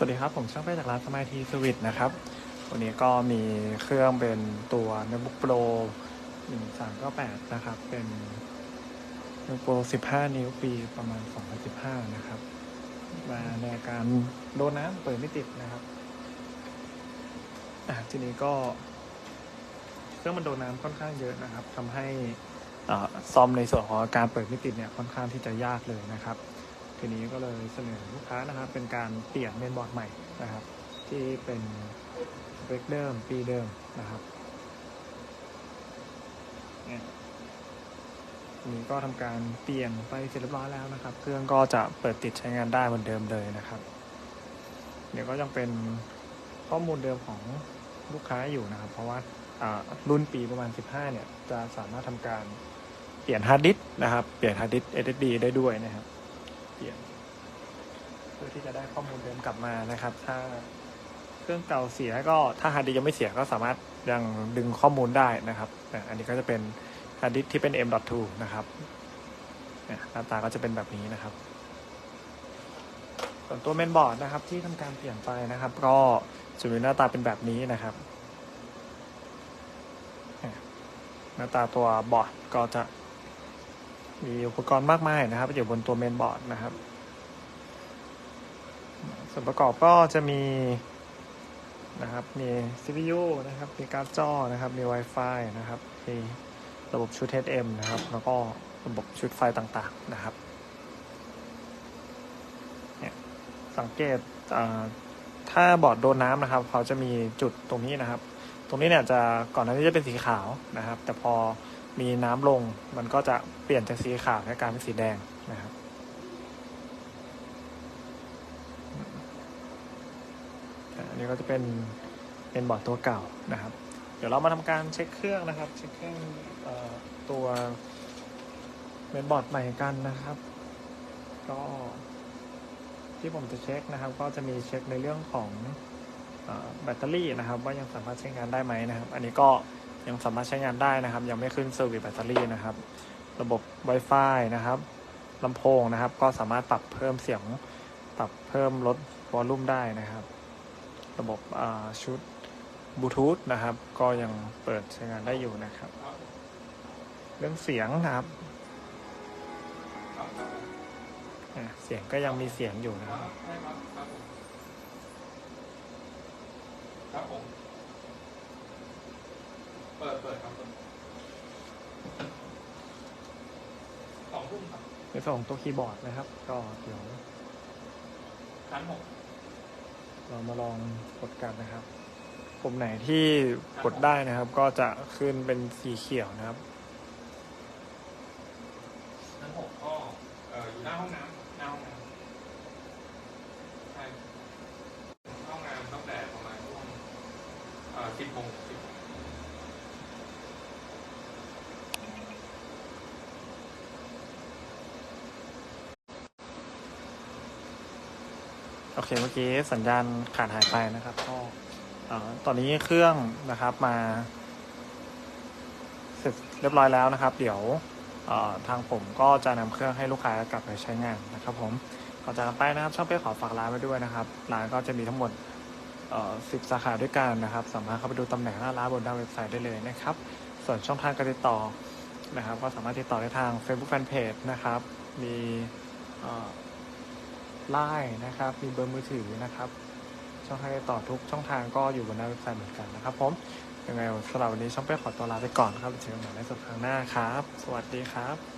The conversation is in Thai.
สวัสดีครับ ผมช่างเป้จากร้านสม i ทีสวิตนะครับ วันนี้ก็มีเครื่องเป็นตัว MacBook Pro 1398 นะครับ เป็น MacBook Pro 15 นิ้วปีประมาณ 2015 นะครับ มาในอาการโดนน้ำเปิดไม่ติดนะครับทีนี้ก็ เครื่องมันโดนน้ำค่อนข้างเยอะนะครับทำให้ซ่อมในส่วนของการเปิดไม่ติดเนี่ยค่อนข้างที่จะยากเลยนะครับ ทีนี้ก็เลยเสนอลูกค้านะครับเป็นการเปลี่ยนเมนบอร์ดใหม่นะครับ ที่เป็นสเปคเดิมปีเดิมนะครับนี่นี้ก็ทำการเปลี่ยนไปเสร็จเรียบร้อยแล้วนะครับ เครื่องก็จะเปิดติดใช้งานได้เหมือนเดิมเลยนะครับ เดี๋ยวก็ยังเป็นข้อมูลเดิมของลูกค้าอยู่นะครับ เพราะว่ารุ่นปีประมาณ 15 เนี่ย จะสามารถทำการเปลี่ยนฮาร์ดดิสก์นะครับ เปลี่ยนฮาร์ดดิสก์ SSD ได้ด้วยนะครับ เปลี่ยน เพื่อที่จะได้ข้อมูลเดิมกลับมานะครับ ถ้าเครื่องเก่าเสียก็ถ้าฮาร์ดดิสก์ยังไม่เสียก็สามารถยังดึงข้อมูลได้นะครับอันนี้ก็จะเป็นฮาร์ดดิสก์ที่เป็น M.2 นะครับหน้าตาก็จะเป็นแบบนี้นะครับ ส่วนตัวเมนบอร์ดนะครับ ที่ทำการเปลี่ยนไปนะครับ ก็จะมีหน้าตาเป็นแบบนี้นะครับ หน้าตาตัวบอร์ดก็จะ มีอุปกรณ์มากมายนะครับอยู่บนตัวเมนบอร์ดนะครับ ส่วนประกอบก็จะมีนะครับ มี CPU นะครับ มีการ์ดจอนะครับ มี Wi-Fi นะครับ มีระบบชุด HM นะครับ แล้วก็ระบบชุดไฟต่างๆนะครับ เนี่ย สังเกตถ้าบอร์ดโดนน้ำนะครับ เขาจะมีจุดตรงนี้นะครับ ตรงนี้เนี่ยจะก่อนหน้านี้จะเป็นสีขาวนะครับ แต่พอ มีน้ำลง มันก็จะเปลี่ยนจากสีขาวให้กลายเป็นสีแดงนะครับอันนี้ก็จะเป็นเป็นบอร์ดตัวเก่านะครับ เดี๋ยวเรามาทำการเช็คเครื่องนะครับ เช็คเครื่องออตัวเป็นบอร์ดใหม่กันนะครับ ก็ที่ผมจะเช็คนะครับ ก็จะมีเช็คในเรื่องของอแบตเตอรี่นะครับ ว่ายังสามารถใช้งานได้ไหมนะครับ อันนี้ก็ ยังสามารถใช้งานได้นะครับ ยังไม่ขึ้นเซอร์วิสแบตเตอรี่นะครับ ระบบ Wi-Fi นะครับลำโพงนะครับ ก็สามารถปรับเพิ่มเสียง ปรับเพิ่มลดวอลลุ่มได้นะครับ ระบบชุดบลูทูธนะครับ ก็ยังเปิดใช้งานได้อยู่นะครับ เรื่องเสียงนะครับเสียงก็ยังมีเสียงอยู่นะครับครับผม เปิดเปิดครับเปิดสองทุ่มครับในส่วนของตัวคีย์บอร์ดนะครับ ก็เดี๋ยวชั้นหกเรามาลองกดกันนะครับ ปุ่มไหนที่กดได้นะครับ ก็จะขึ้นเป็นสีเขียวนะครับ ชั้นหกก็เอ่ออยู่หน้าห้องน้ำหน้าห้องน้ำใช่ห้องน้ำตั้งแต่ประมาณช่วงเอ่อสิบโมงสิบโมง โอเคเมื่อกี้สัญญาณขาดหายไปนะครับก็ตอนนี้เครื่องนะครับมา เสร็จเรียบร้อยแล้วนะครับ เดี๋ยวทางผมก็จะนำเครื่องให้ลูกค้ากลับไปใช้งานนะครับ ผมก่อนจากกันไปนะครับช่องเป้ขอฝากร้านไว้ด้วยนะครับร้านก็จะมีทั้งหมดสิบสาขาด้วยกันนะครับ สามารถเข้าไปดูตำแหน่งหน้าร้านบนหน้าเว็บไซต์ได้เลยนะครับ ส่วนช่องทางการติดต่อนะครับ ก็สามารถติดต่อได้ทาง Facebook Fanpage นะครับ มี ไลน์นะครับ มีเบอร์มือถือนะครับ ช่องทางติดต่อทุกช่องทางก็อยู่บนหน้าเว็บไซต์เหมือนกันนะครับ ผมยังไงสำหรับวันนี้ช่องเป้ขอตัวลาไปก่อนครับเจอกันใหม่ในสัปดาห์หน้าครับ สวัสดีครับ